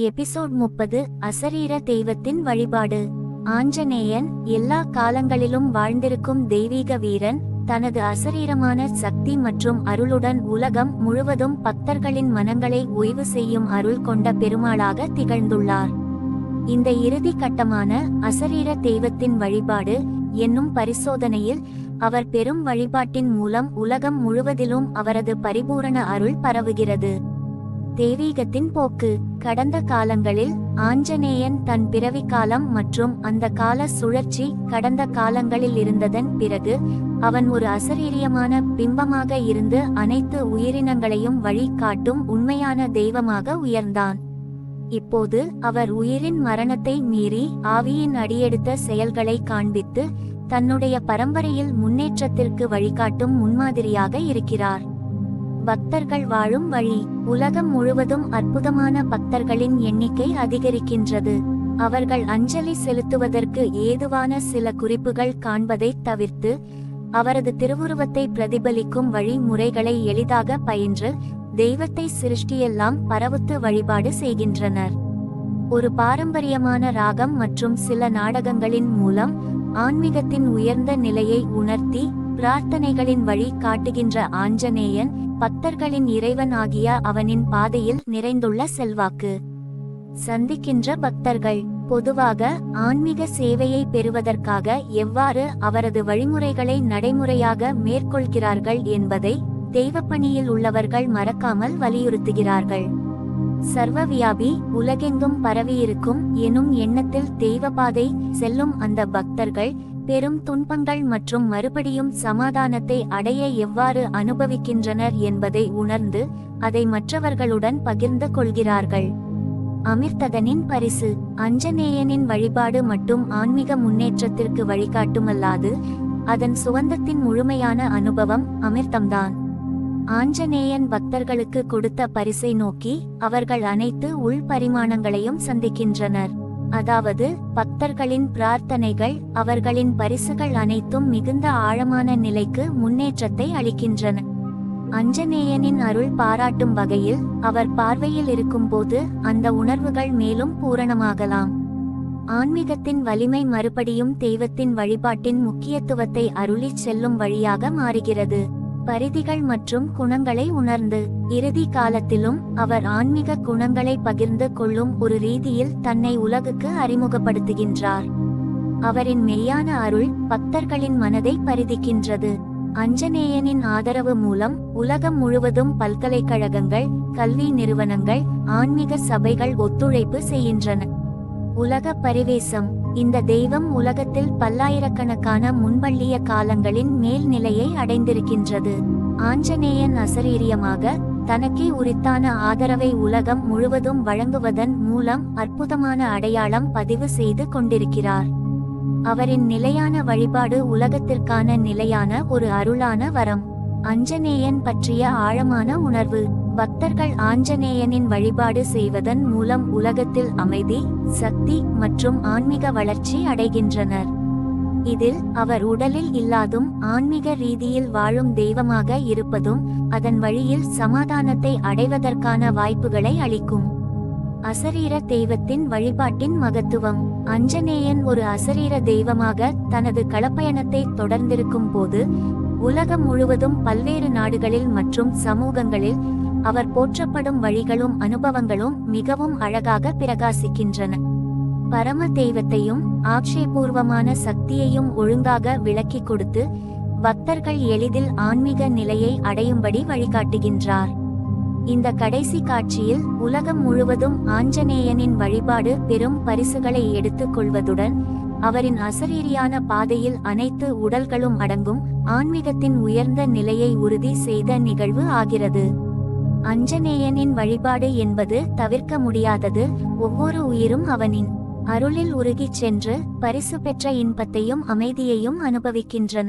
Episode முப்பது அசரீர தெய்வத்தின் வழிபாடு. ஆஞ்சநேயன் எல்லா காலங்களிலும் வாழ்ந்திருக்கும் தெய்வீக வீரன் தனது அசரீரமான சக்தி மற்றும் அருளுடன் உலகம் முழுவதும் பக்தர்களின் மனங்களை ஓய்வு செய்யும் அருள் கொண்ட பெருமாளாக திகழ்ந்துள்ளார். இந்த இறுதி கட்டமான அசரீர தெய்வத்தின் வழிபாடு என்னும் பரிசோதனையில் அவர் பெரும் வழிபாட்டின் மூலம் உலகம் முழுவதிலும் அவரது பரிபூரண அருள் பரவுகிறது. தெய்வீகத்தின் போக்கு. கடந்த காலங்களில் ஆஞ்சநேயன் தன் பிறவி காலம் மற்றும் அந்த கால சுழற்சி கடந்த காலங்களில் இருந்ததன் பிறகு அவன் ஒரு அசரீரியமான பிம்பமாக இருந்து அனைத்து உயிரினங்களையும் வழி காட்டும் உண்மையான தெய்வமாக உயர்ந்தான். இப்போது அவர் உயிரின் மரணத்தை மீறி ஆவியின் அடியெடுத்த செயல்களை காண்பித்து தன்னுடைய பரம்பரையில் முன்னேற்றத்திற்கு வழிகாட்டும் முன்மாதிரியாக இருக்கிறார். பக்தர்கள் வாழும் வழி. உலகம் முழுவதும் அற்புதமான பக்தர்களின் எண்ணிக்கை அதிகரிக்கின்றது. அவர்கள் அஞ்சலி செலுத்துவதற்கு ஏதுவான சில குறிப்புகள் காண்பதை தவிர்த்து அவரது திருவுருவத்தை பிரதிபலிக்கும் வழிமுறைகளை எளிதாக பயின்று தெய்வத்தை சிருஷ்டியெல்லாம் பரவுத்து வழிபாடு செய்கின்றனர். ஒரு பாரம்பரியமான ராகம் மற்றும் சில நாடகங்களின் மூலம் ஆன்மீகத்தின் உயர்ந்த நிலையை உணர்த்தி பிரார்த்தனைகளின் வழி காட்டுகின்ற ஆஞ்சநேயன் பக்தர்களின் இறைவன் ஆகிய அவனின் பாதையில் நிறைந்துள்ள செல்வாக்கு. சந்திக்கின்ற பக்தர்கள் பொதுவாக ஆன்மீக சேவையை பெறுவதற்காக எவ்வாறு அவரது வழிமுறைகளை நடைமுறையாக மேற்கொள்கிறார்கள் என்பதை தெய்வப்பணியில் உள்ளவர்கள் மறக்காமல் வலியுறுத்துகிறார்கள். சர்வவியாபி உலகெங்கும் பரவியிருக்கும் எனும் எண்ணத்தில் தெய்வபாதை செல்லும் அந்த பக்தர்கள் பெரும் துன்பங்கள் மற்றும் மறுபடியும் சமாதானத்தை அடைய எவ்வாறு அனுபவிக்கின்றனர் என்பதை உணர்ந்து அதை மற்றவர்களுடன் பகிர்ந்து கொள்கிறார்கள். அமிர்ததனின் பரிசு அஞ்சநேயனின் வழிபாடு மட்டும் ஆன்மீக முன்னேற்றத்திற்கு வழிகாட்டுமல்லாது அதன் சுவந்தத்தின் முழுமையான அனுபவம் அமிர்தம்தான். ஆஞ்சநேயன் பக்தர்களுக்கு கொடுத்த பரிசை நோக்கி அவர்கள் அனைத்து உள் பரிமாணங்களையும் சந்திக்கின்றனர். அதாவது பக்தர்களின் பிரார்த்தனைகள் அவர்களின் பரிசுகள் அனைத்தும் மிகுந்த ஆழமான நிலைக்கு முன்னேற்றத்தை அளிக்கின்றன. அஞ்சநேயனின் அருள் பாராட்டும் வகையில் அவர் பார்வையில் இருக்கும்போது அந்த உணர்வுகள் மேலும் பூரணமாகலாம். ஆன்மீகத்தின் வலிமை மறுபடியும் தெய்வத்தின் வழிபாட்டின் முக்கியத்துவத்தை அருளிச் செல்லும் வழியாக மாறுகிறது. பரிதிகள் மற்றும் குணங்களை உணர்ந்து இறுதி காலத்திலும் அவர் ஆன்மீக குணங்களை பகிர்ந்து கொள்ளும் ஒரு ரீதியில் தன்னை உலகுக்கு அறிமுகப்படுத்துகின்றார். அவரின் மெய்யான அருள் பக்தர்களின் மனதை பரிதிக்கின்றது. அஞ்சநேயனின் ஆதரவு மூலம் உலகம் முழுவதும் பல்கலைக்கழகங்கள் கல்வி நிறுவனங்கள் ஆன்மீக சபைகள் ஒத்துழைப்பு செய்கின்றன. உலக பரிவேசம் இந்த தெய்வம் உலகத்தில் பல்லாயிரக்கணக்கான முன்பள்ளிய காலங்களின் மேல்நிலையை அடைந்திருக்கின்றது. ஆஞ்சநேயன் அசரீரியமாக தனக்கே உரித்தான ஆதரவை உலகம் முழுவதும் வழங்குவதன் மூலம் அற்புதமான அடையாளம் பதிவு செய்து கொண்டிருக்கிறார். அவரின் நிலையான வழிபாடு உலகத்திற்கான நிலையான ஒரு அருளான வரம். அஞ்சநேயன் பற்றிய ஆழமான உணர்வு. பக்தர்கள் ஆஞ்சநேயனின் வழிபாடு செய்வதன் மூலம் உலகத்தில் அமைதி சக்தி மற்றும் ஆன்மீக வளர்ச்சி அடைகின்றனர். இதில் அவர் உடலில் இல்லாதும் ஆன்மீக ரீதியில் வாழும் தெய்வமாக இருப்பதும் அதன் வழியில் சமாதானத்தை அடைவதற்கான வாய்ப்புகளை அளிக்கும். அசரீர தெய்வத்தின் வழிபாட்டின் மகத்துவம். அஞ்சநேயன் ஒரு அசரீர தெய்வமாக தனது களப்பயணத்தை தொடர்ந்திருக்கும் போது உலகம் முழுவதும் பல்வேறு நாடுகளில் மற்றும் சமூகங்களில் அவர் போற்றப்படும் வழிகளும் அனுபவங்களும் மிகவும் அழகாக பிரகாசிக்கின்றன. பரம தெய்வத்தையும் ஆட்சேபூர்வமான சக்தியையும் ஒழுங்காக விளக்கி கொடுத்து பக்தர்கள் எளிதில் ஆன்மீக நிலையை அடையும்படி வழிகாட்டுகின்றார். இந்த கடைசி காட்சியில் உலகம் முழுவதும் ஆஞ்சநேயனின் வழிபாடு பெரும் பரிசுகளை எடுத்துக் கொள்வதுடன் அவரின் அசரீரியான பாதையில் அனைத்து உடல்களும் அடங்கும் ஆன்மீகத்தின் உயர்ந்த நிலையை உறுதி செய்த நிகழ்வு ஆகிறது. அஞ்சநேயனின் வழிபாடு என்பது தவிர்க்க முடியாதது. ஒவ்வொரு உயிரும் அவனின் அருளில் உருகிச் சென்று பரிசு பெற்ற இன்பத்தையும் அமைதியையும் அனுபவிக்கின்றன.